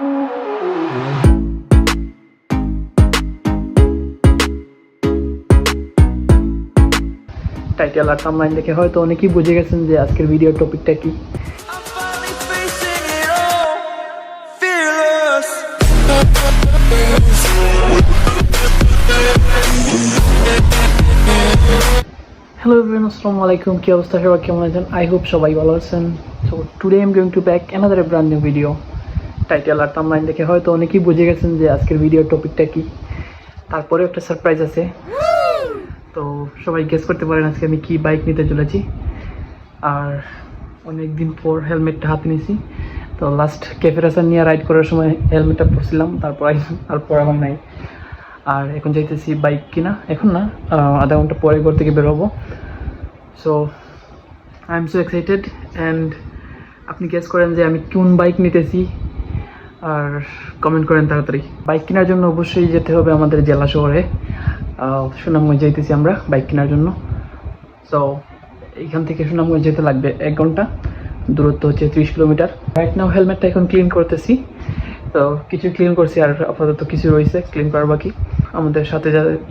Title আর thumbnail দেখে হয়তো অনেকেই বুঝে গেছেন যে আজকের ভিডিও টপিকটা কি. হ্যালো এভরিওয়ান আসসালামু আলাইকুম কি অবস্থা সবাই কেমন আছেন? আই হোপ সবাই ভালো আছেন। So today am going to back another brand new video title R thumbnail দেখে হয়তো অনেকেই বুঝে গেছেন যে আজকের ভিডিও টপিকটা কি। তারপরে একটা সারপ্রাইজ আছে। তো সবাই গেস করতে পারেন আজকে আমি কি বাইক নিতে চলেছি। আর অনেক দিন পর হেলমেটটা হাতে নিয়েছি। তো লাস্ট ক্যাফেরাসান নিয়ে রাইড করার সময় হেলমেটটা পরছিলাম, তারপর আর আমার নাই। আর এখন যাইতেছি বাইক কিনা, এখন না আধা ঘণ্টা পরে ঘর থেকে বেরোবো so I am so excited and আপনি গেস করেন যে আমি কোন বাইক নিতেছি। আর কমেন্ট করেন তাড়াতাড়ি। বাইক কেনার জন্য অবশ্যই যেতে হবে আমাদের জেলা শহরে। সুনামগঞ্জ যাইতেছি আমরা বাইক কেনার জন্য। সো এইখান থেকে সুনামগঞ্জ যেতে লাগবে এক ঘণ্টা। দূরত্ব হচ্ছে ত্রিশ কিলোমিটার। রাইট নাও হেলমেটটা এখন ক্লিন করতেছি। তো কিছু ক্লিন করছি আর আপাতত কিছু রয়েছে ক্লিন করার বাকি। আমাদের সাথে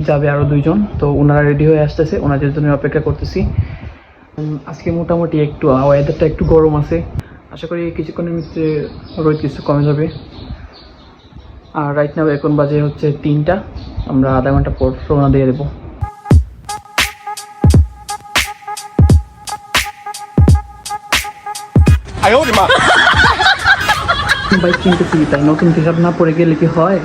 যাবে আরও দুইজন। তো ওনারা রেডি হয়ে আসতেছে। ওনাদের জন্য অপেক্ষা করতেছি। আজকে মোটামুটি একটু ওয়েদারটা একটু গরম আছে। আশা করি কিছুক্ষণের মধ্যে রোদ কিছু কমে যাবে। আর রাইট নাও এখন বাজে হচ্ছে তিনটা। আমরা আধা ঘণ্টা পর রওনা দিয়ে দেবো। বাইক কিনতেছি তাই? নতুন হিসাব না পড়ে গেলে কি হয়?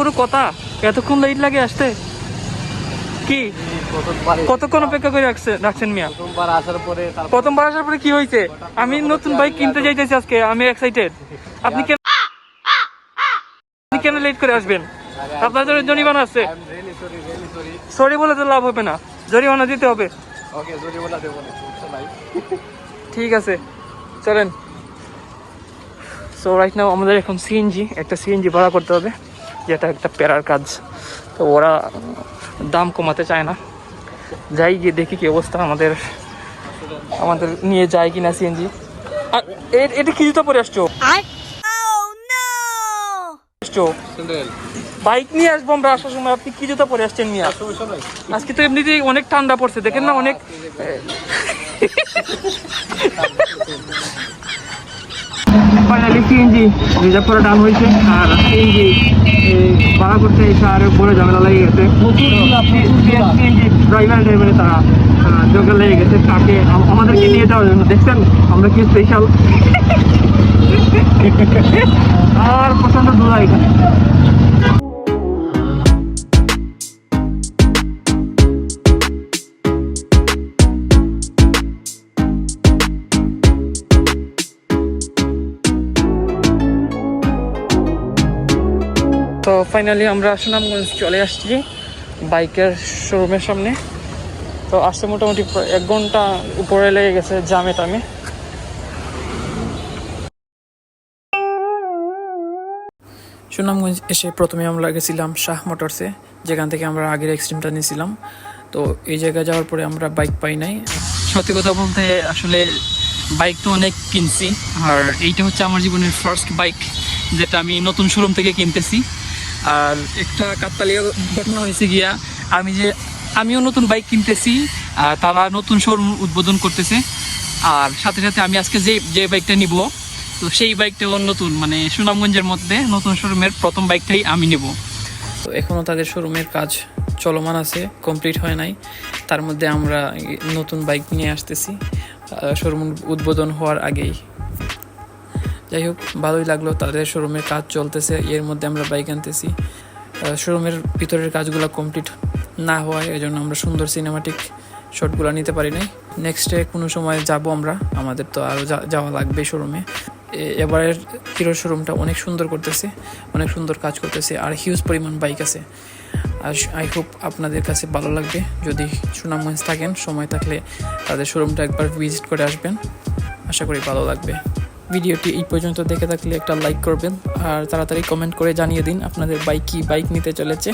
কোনো কথা? এতক্ষণ লেট লাগে আসতে। কি? কতক্ষণ অপেক্ষা করে রাখছে রাখছেন মিয়া? প্রথমবার আসার পরে কি হয়েছে? আমি নতুন বাইক কিনতে যাইতেছি আজকে আমি এক্সাইটেড আপনি কেন আপনি কেন লেট করে আসবেন? আপনার জন্য জরিমানা আছে। সরি বলে তো লাভ হবে না। জরিমানা দিতে হবে। ঠিক আছে চলেন। সো রাইট নাও আমাদের এখন সিএনজি একটা সিএনজি ভাড়া করতে হবে। যেটা একটা প্যারার কাজ। তো ওরা দাম কমাতে চায় না। যাই গিয়ে দেখি কি অবস্থা আমাদের আমাদের নিয়ে যায় কিনা সিএনজি আর এটা কি জুতো পরে আসছো? Oh no! বাইক নিয়ে আসব আমরা আসার সময়। আপনি কি জুতো পরে আসছেন মিয়া? আজকে তো এমনিতেই অনেক ঠান্ডা পড়ছে দেখেন না অনেক ফাইনালি সিএনজি রিজার্ভ করা ডান হয়েছে। আর সিএনজি ভাড়া করতে এসে আর বড় ঝামেলা লেগে গেছে। সিএনজি ড্রাইভার ড্রাইভারে তারা জঙ্গল লেগে গেছে। তাকে আমাদেরকে নিয়ে যাওয়ার জন্য। দেখছেন? আমরা কি স্পেশাল আর প্রচণ্ড দূরা এখানে। তো ফাইনালি আমরা সুনামগঞ্জ চলে আসছি বাইকের শোরুমের সামনে। তো আসতে মোটামুটি এক ঘণ্টা উপরে লেগে গেছে জামে টামে। সুনামগঞ্জ এসে প্রথমে আমরা গেছিলাম শাহ মোটরসে, যেখান থেকে আমরা আগের এক্সট্রিমটা নিয়েছিলাম। তো এই জায়গায় যাওয়ার পরে আমরা বাইক পাই নাই। সত্যি কথা বলতে আসলে বাইক তো অনেক কিনছি, আর এইটা হচ্ছে আমার জীবনের ফার্স্ট বাইক যেটা আমি নতুন শোরুম থেকে কিনতেছি। আর একটা কাকতালীয় ঘটনা হয়েছে গিয়া, আমি যে আমিও নতুন বাইক কিনতেছি, আর তারা নতুন শোরুম উদ্বোধন করতেছে। আর সাথে সাথে আমি আজকে যে যে বাইকটা নিব, তো সেই বাইকটাও নতুন মানে সুনামগঞ্জের মধ্যে নতুন শোরুমের প্রথম বাইকটাই আমি নেব। তো এখনও তাদের শোরুমের কাজ চলমান আছে কমপ্লিট হয় নাই। তার মধ্যে আমরা নতুন বাইক নিয়ে আসতেছি। শোরুম উদ্বোধন হওয়ার আগেই। যাই হোক, ভালোই লাগল তাদের শোরুমের কাজ চলতেছে, এর মধ্যে আমরা বাইক আনতেছি। শোরুমের ভিতরের কাজগুলো কমপ্লিট না হওয়ায় এই জন্য আমরা সুন্দর সিনেমাটিক শটগুলো নিতে পারি নাই। নেক্সটে কোনো সময় যাব আমরা, আমাদের তো আরও যাওয়া লাগবে শোরুমে এবারের হিরো শোরুমটা অনেক সুন্দর করতেছে, অনেক সুন্দর কাজ করতেছে, আর হিউজ পরিমাণ বাইক আছে। আর আই হোপ আপনাদের কাছে ভালো লাগবে। যদি সুনামগঞ্জ থাকেন, সময় থাকলে তাদের শোরুমটা একবার ভিজিট করে আসবেন। আশা করি ভালো লাগবে। ভিডিওটি এই পর্যন্ত দেখে থাকলে একটা লাইক করবেন। আর তাড়াতাড়ি কমেন্ট করে জানিয়ে দিন আপনাদের বাইক কি বাইক নিতে চলেছে।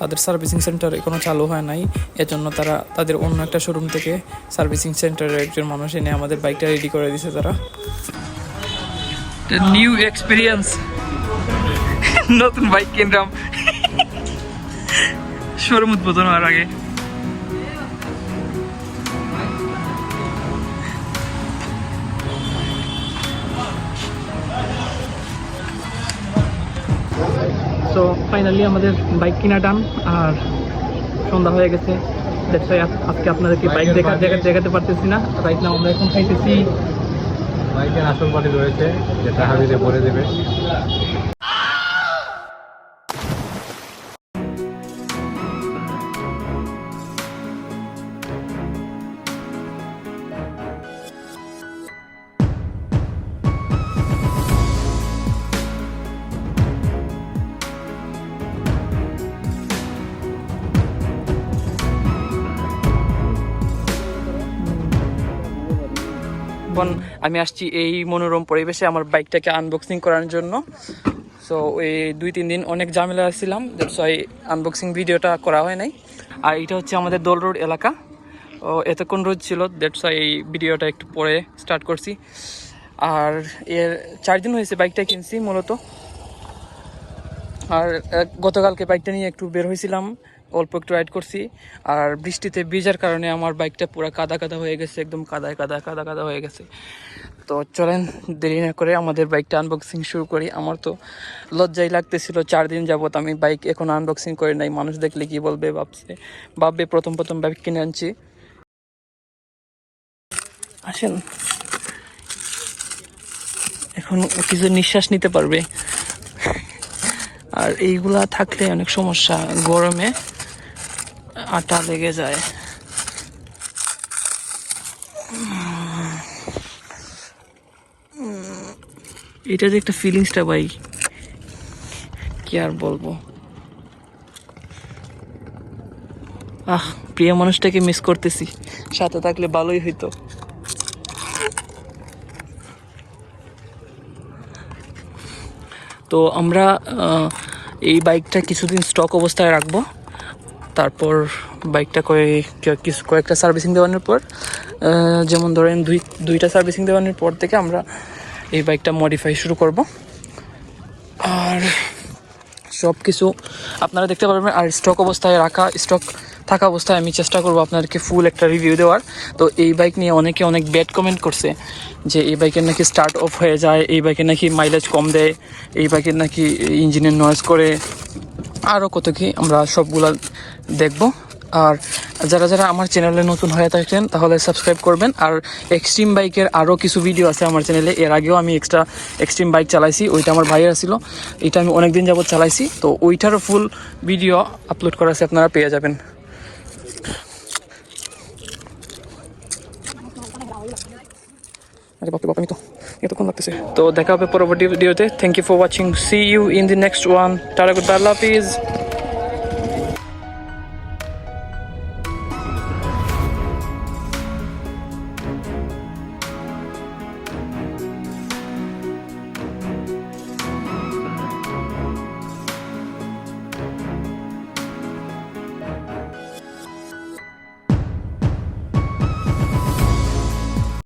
তাদের সার্ভিসিং সেন্টার এখনও চালু হয় নাই। এজন্য তারা তাদের অন্য একটা শোরুম থেকে সার্ভিসিং সেন্টারের একজন মানুষ এনে আমাদের বাইকটা রেডি করে দিছে তারা। নিউ এক্সপিরিয়েন্স নতুন বাইক কিনলাম। শোরুম উদ্বোধন হওয়ার আগে। সো ফাইনালি আমাদের বাইক কিনা ডান আর সন্ধ্যা হয়ে গেছে। আজ- আজকে আপনাদেরকে বাইক দেখা দেখা দেখাতে পারতেছি না। রাইট না আমরা এখন খাইতেছি বাইকের আসল পাটি রয়েছে যেটা হাবিতে ভরে দেবে। এখন আমি আসছি এই মনোরম পরিবেশে আমার বাইকটাকে আনবক্সিং করার জন্য। সো এই দুই, তিন দিন অনেক ঝামেলা আসছিলাম ওয়াই আনবক্সিং ভিডিওটা করা হয় নাই। আর এটা হচ্ছে আমাদের দোল রোড এলাকা। ও, এতক্ষণ রোদ ছিল দ্যাটস এই ভিডিওটা একটু পরে স্টার্ট করছি। আর এর চার দিন হয়েছে বাইকটা কিনছি মূলত। আর গতকালকে বাইকটা নিয়ে একটু বের হয়েছিলাম। অল্প একটু রাইড করছি। আর বৃষ্টিতে ভিজার কারণে আমার বাইকটা পুরো কাদা কাদা হয়ে গেছে, একদম কাদায় কাদা কাদা কাদা হয়ে গেছে। তো চলেন, দেরি না করে আমাদের বাইকটা আনবক্সিং শুরু করি। আমার তো লজ্জাই লাগতেছিল, চার দিন যাবত আমি বাইক এখন আনবক্সিং করি নাই। মানুষ দেখলে কি বলবে, ভাবছে, ভাববে প্রথম প্রথম বাইক কিনে আনছি। আসেন। এখন কিছু নিঃশ্বাস নিতে পারবে। আর এইগুলা থাকলে অনেক সমস্যা, গরমে। আটা লেগে যায়। এটা যে একটা ফিলিংসটা ভাই, কি আর বলব? আহ, প্রিয় মানুষটাকে মিস করতেছি। সাথে থাকলে ভালোই হইতো। তো আমরা এই বাইকটা কিছুদিন স্টক অবস্থায় রাখব। তারপর বাইকটা কয়েক কিছু কয়েকটা সার্ভিসিং দেওয়ানোর পর যেমন ধরেন দুই, দুইটা সার্ভিসিং দেওয়ানোর পর থেকে আমরা এই বাইকটা মডিফাই শুরু করব। আর সব কিছু আপনারা দেখতে পারবেন, আর স্টক অবস্থায় রাখা স্টক থাকা অবস্থায় আমি চেষ্টা করব আপনাদেরকে ফুল একটা রিভিউ দেওয়ার। তো এই বাইক নিয়ে অনেকে অনেক ব্যাড কমেন্ট করছে যে এই বাইকের নাকি স্টার্ট অফ হয়ে যায়, এই বাইকের নাকি মাইলেজ কম দেয়, এই বাইকের নাকি ইঞ্জিনের নয়েজ করে। আরও কত কি আমরা সবগুলা দেখব। আর যারা যারা আমার চ্যানেলে নতুন হয়ে থাকেন, তাহলে সাবস্ক্রাইব করবেন। আর এক্সট্রিম বাইকের আরও কিছু ভিডিও আছে আমার চ্যানেলে এর আগেও আমি এক্সট্রা এক্সট্রিম বাইক চালাইছি, ওইটা আমার ভাইয়ের ছিল এটা আমি অনেক দিন যাবত চালাইছি। তো ওইটারও ফুল ভিডিও আপলোড করা আছে, আপনারা পেয়ে যাবেন। তো তো দেখা হবে পরবর্তী ভিডিওতে thank you for watching see you in the next one tata goodbye love is